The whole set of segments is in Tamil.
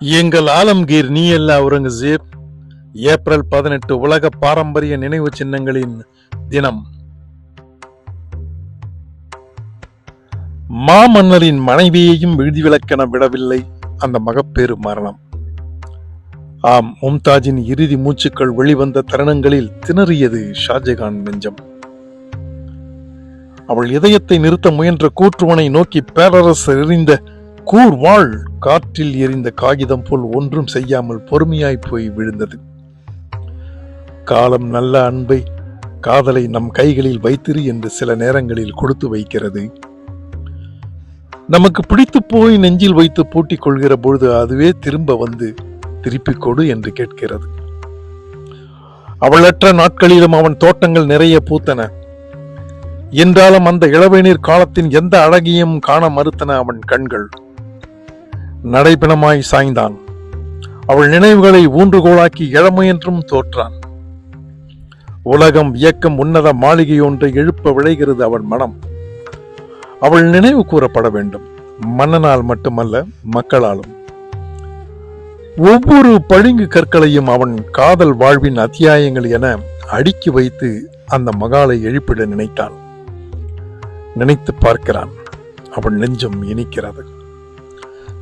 எங்கள் ஆலம்கீர் நீ அல்ல அவுரங்கசீப் ஏப்ரல் பதினெட்டு உலக பாரம்பரிய நினைவு சின்னங்களின் தினம். மாமன்னரின் மனைவியையும் விதிவிலக்கென விடவில்லை. அந்த மகப்பேறு மரணம். ஆம் மும்தாஜின் இறுதி மூச்சுக்கள் வெளிவந்த தருணங்களில் திணறியது ஷாஜகான் நெஞ்சம். அவள் இதயத்தை நிறுத்த முயன்ற கூற்றுவனை நோக்கி பேரரசர் எறிந்த கூர்வாள் காற்றில் எரிந்த காகிதம் போல் ஒன்றும் செய்யாமல் பொறுமையாய் போய் விழுந்தது. காலம் நல்ல அன்பை காதலை நம் கைகளில் வைத்திரு என்று சில நேரங்களில் கொடுத்து வைக்கிறது. நமக்கு பிடித்து போய் நெஞ்சில் வைத்து பூட்டிக் கொள்கிற பொழுது அதுவே திரும்ப வந்து திருப்பிக் கொடு என்று கேட்கிறது. அவளற்ற நாட்களிலும் அவன் தோட்டங்கள் நிறைய பூத்தன. என்றாலும் அந்த இளவேநீர் காலத்தின் எந்த அழகையும் காண மறுத்தன அவன் கண்கள். நடைபிணமாய் சாய்ந்தான். அவள் நினைவுகளை ஊன்றுகோலாக்கி இளமையென்றும் தோற்றான். உலகம் இயக்கம் உன்னத மாளிகை ஒன்றை எழுப்ப விளைகிறது அவன் மனம். அவள் நினைவு கூறப்பட வேண்டும். மன்னனால் மட்டுமல்ல மக்களாலும். ஒவ்வொரு பளிங்கு கற்களையும் அவன் காதல் வாழ்வின் அத்தியாயங்கள் என அடுக்கி வைத்து அந்த மகாலை எழுப்பிட நினைத்தான் நினைத்து பார்க்கிறான். அவன் நெஞ்சம் இனிக்கிறது.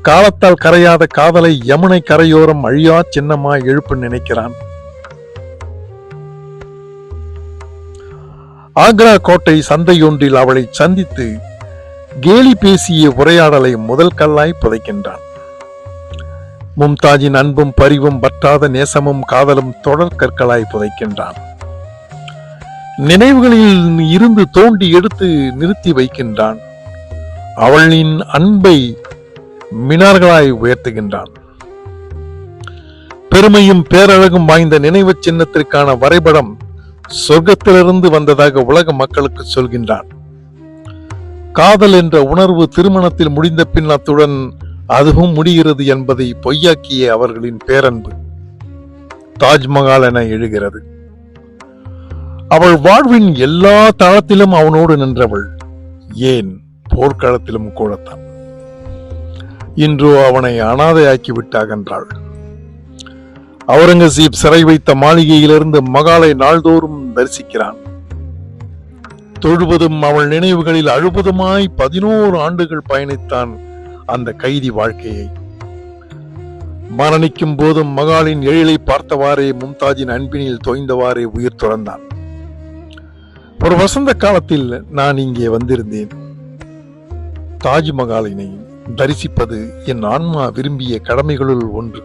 காலத்தால் கரையாத காதலை யமுனை கரையோரம் அழியா சின்னமாய் எழுப்ப நினைக்கிறான். ஆக்ரா கோட்டை சந்தையொன்றில் அவளை சந்தித்து கேலி பேசிய உரையாடலை முதல் கல்லாய் புதைக்கின்றான். மும்தாஜின் அன்பும் பரிவும் பற்றாத நேசமும் காதலும் தொடர் கற்களாய் புதைக்கின்றான். நினைவுகளில் இருந்து தோண்டி எடுத்து நிறுத்தி வைக்கின்றான். அவளின் அன்பை மினார்களாய் உயர்த்துகின்றான். பெருமையும் பேரழகும் வாய்ந்த நினைவு சின்னத்திற்கான வரைபடம் சொர்க்கத்திலிருந்து வந்ததாக உலக மக்களுக்கு சொல்கின்றான். காதல் என்ற உணர்வு திருமணத்தில் முடிந்த பின் அத்துடன் அதுவும் முடிகிறது என்பதை பொய்யாக்கிய அவர்களின் பேரன்பு தாஜ்மஹால் என எழுகிறது. அவள் வாழ்வின் எல்லா தளத்திலும் அவனோடு நின்றவள் ஏன் போர்க்களத்திலும் கூடத்தான். இன்றோ அவனை அனாதையாக்கி விட்டு அவுரங்கசீப் சிறை வைத்த மாளிகையிலிருந்து மகாலை நாள்தோறும் தரிசிக்கிறான். தொழுவதும் அவள் நினைவுகளில் அழுவதுமாய் பதினோரு ஆண்டுகள் பயணித்தான் அந்த கைதி வாழ்க்கையை. மரணிக்கும் போதும் மகாலின் எழிலை பார்த்தவாறே மும்தாஜின் அன்பினில் தோய்ந்தவாறே உயிர் துறந்தான். ஒரு வசந்த காலத்தில் நான் இங்கே வந்திருந்தேன். தாஜ்மஹாலினை தரிசிப்பது என் ஆன்மா விரும்பிய கடமைகளுள் ஒன்று.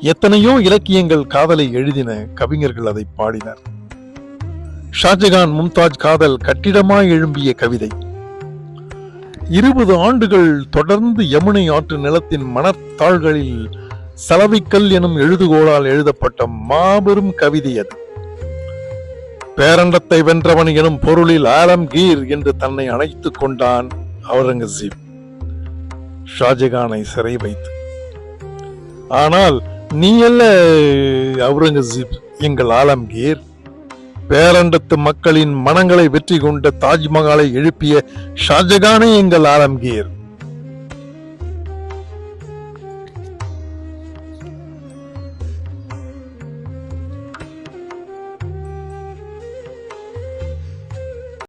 எத்தனையோ இலக்கியங்கள் காதலை எழுதின கவிஞர்கள் அதை பாடினர். ஷாஜகான் மும்தாஜ் காதல் கட்டிடமாய் எழும்பிய கவிதை. இருபது ஆண்டுகள் தொடர்ந்து யமுனை ஆற்று நிலத்தின் மணத்தாள்களில் சலவைக்கல் எனும் எழுதுகோளால் எழுதப்பட்ட மாபெரும் கவிதை அது. பேரண்டத்தை வென்றவன் எனும் பொருளில் ஆலம்கீர் என்று தன்னை அணைத்துக் கொண்டான் அவுரங்கசீப். ஷாஜகானை சிறை வைத்து. ஆனால் நீ அல்ல அவுரங்கசீப் எங்கள் ஆலம்கீர் பேரண்டத்து மக்களின் மனங்களை வெற்றி கொண்ட தாஜ்மஹாலை எழுப்பிய ஷாஜகானே எங்கள் ஆலம்கீர்.